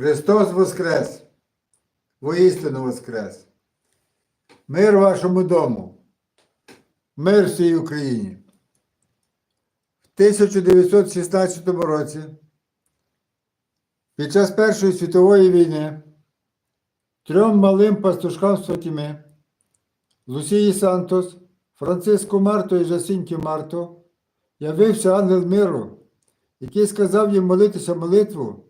Христос Воскрес! Воістину Воскрес! Мир вашому дому! Мир всій Україні! В 1916 році під час Першої світової війни трьом малим пастушкам з Фатіми Лусії Сантос, Франциско Марто і Жасінті Марто явився ангел миру, який сказав їм молитися молитву,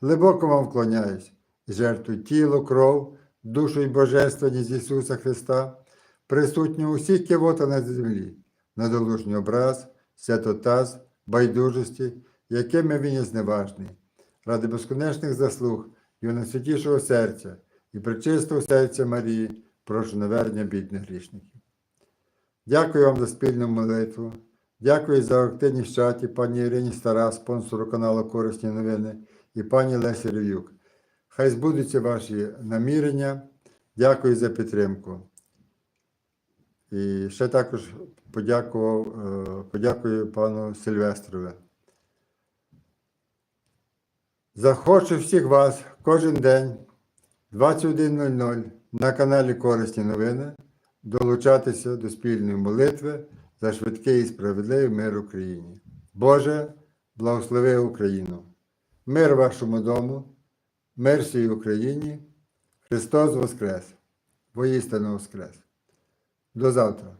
глибоко вам вклоняюсь, жертву тіло, кров, душу і божественність Ісуса Христа, присутню у всіх кивота на землі, надолужній образ, святотаз, байдужості, якими він є зневажний, ради безконечних заслуг Його найсвятішого серця і причистого серця Марії, прошу навернення бідних грішників. Дякую вам за спільну молитву. Дякую за активність в чаті пані Ірині Стара, спонсору каналу Корисні новини, і пані Лесі Рев'юк. Хай збудуться ваші намірення. Дякую за підтримку. І ще також подякував, е, подякую пану Сильвестрові. Захочу всіх вас кожен день 21.00 на каналі Корисні новини долучатися до спільної молитви за швидкий і справедливий мир Україні. Боже, благослови Україну, мир вашому дому, мир всій Україні. Христос Воскрес! Воістину Воскрес! До завтра!